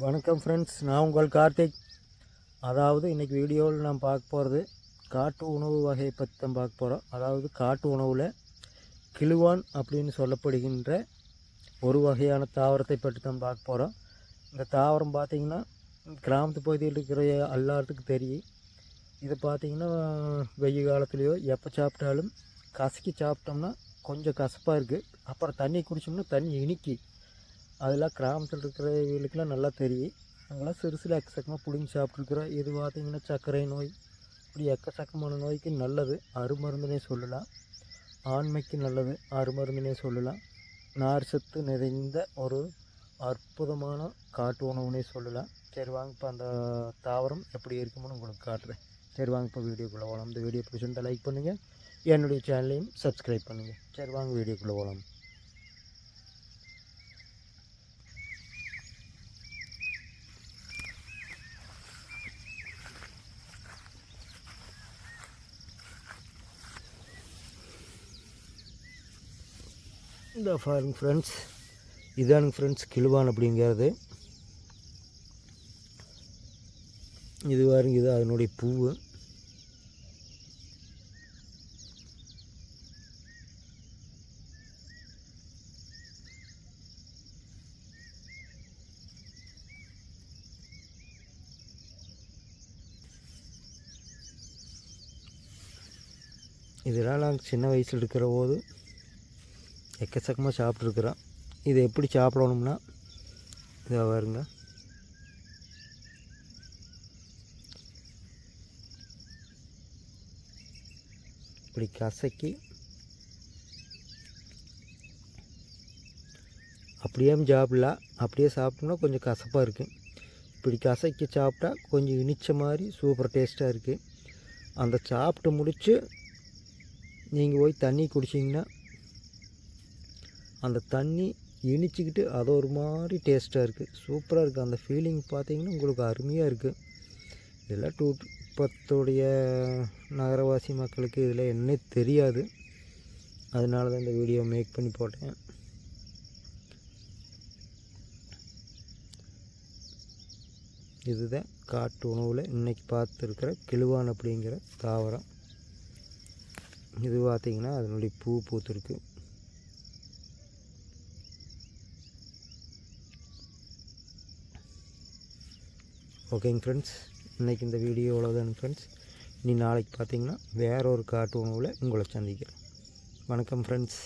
வணக்கம் ஃப்ரெண்ட்ஸ் நான் உங்கள் கார்த்திக். அதாவது இன்றைக்கி வீடியோவில் நான் பார்க்க போகிறது காட்டு உணவு வகையை பற்றி தான் பார்க்க போகிறோம். அதாவது காட்டு உணவில் கிழுவான் அப்படின்னு சொல்லப்படுகின்ற ஒரு வகையான தாவரத்தை பற்றி தான் பார்க்க போகிறோம். இந்த தாவரம் பார்த்திங்கன்னா கிராமத்து பகுதியில் இருக்கிற எல்லாத்துக்கும் தெரியும். இது பார்த்திங்கன்னா வெயில் காலத்துலேயோ எப்போ சாப்பிட்டாலும் கசக்கி சாப்பிட்டோம்னா கொஞ்சம் கசப்பாக இருக்குது அப்புறம் தண்ணி குடித்தோம்னா தண்ணி இனிக்கி. அதெல்லாம் கிராமத்தில் இருக்கிறவங்களுக்குலாம் நல்லா தெரியும். நாங்களாம் சிறு சிறு எக்கச்சக்கமாக பிடுங்கி சாப்பிட்ருக்குறோம் இது பார்த்திங்கன்னா சர்க்கரை நோய் இப்படி எக்கச்சக்கமான நோய்க்கு நல்லது. அருமருந்துனே சொல்லலாம். ஆண்மைக்கு நல்லது அருமருந்துனே சொல்லலாம். நார் சத்து நிறைந்த ஒரு அற்புதமான காட்டு உணவுனே சொல்லலாம். சரி வாங்க இப்போ அந்த தாவரம் எப்படி இருக்குமோன்னு உங்களுக்கு காட்டுறேன். சரி வாங்க இப்போ வீடியோக்குள்ளே போகலாம். இந்த வீடியோ பிடிச்சிருந்தால் லைக் பண்ணுங்கள் என்னுடைய சேனலையும் சப்ஸ்கிரைப் பண்ணுங்கள் சரி வாங்க வீடியோக்குள்ளே போகலாம். இந்த பாருங்க ஃப்ரெண்ட்ஸ் இதானுங்க ஃப்ரெண்ட்ஸ் கிழுவான் அப்படிங்கிறது. இது பாருங்க இது அதனுடைய பூவு. இதெல்லாம் நாங்கள் சின்ன வயசில் இருக்கிற போது எக்கச்சக்கமாக சாப்பிட்ருக்குறோம் இதை எப்படி சாப்பிடணும்னா இதை பாருங்க. இப்படி கசக்கி அப்படியே சாப்பிடலாம். அப்படியே சாப்பிட்டோம்னா கொஞ்சம் கசப்பாக இருக்குது இப்படி கசக்கி சாப்பிட்டா கொஞ்சம் இனிச்ச மாதிரி சூப்பர் டேஸ்ட்டாக இருக்குது அந்த சாப்பிட்டு முடித்து நீங்கள் போய் தண்ணி குடிச்சிங்கன்னா அந்த தண்ணி இனிச்சிக்கிட்டு அது ஒரு மாதிரி டேஸ்ட்டாக இருக்குது சூப்பராக இருக்குது அந்த ஃபீலிங் பார்த்தீங்கன்னா உங்களுக்கு அருமையாக இருக்குது இதெல்லாம் டூ பத்துடைய நகரவாசி மக்களுக்கு இதில் என்ன தெரியாது. அதனால தான் இந்த வீடியோ மேக் பண்ணி போட்டேன். இதுதான் காட்டு உணவில் இன்றைக்கி பார்த்துருக்கிற கிழுவான் அப்படிங்கிற தாவரம். இது பார்த்திங்கன்னா அதனுடைய பூ பூத்துருக்கு. ஓகேங்க ஃப்ரெண்ட்ஸ் இன்றைக்கி இந்த வீடியோ அவ்வளோதாங்க ஃப்ரெண்ட்ஸ் இனி நாளைக்கு பார்த்தீங்கன்னா வேற ஒரு காட்டு உணவில் உங்களை சந்திக்கிறேன். வணக்கம் ஃப்ரெண்ட்ஸ்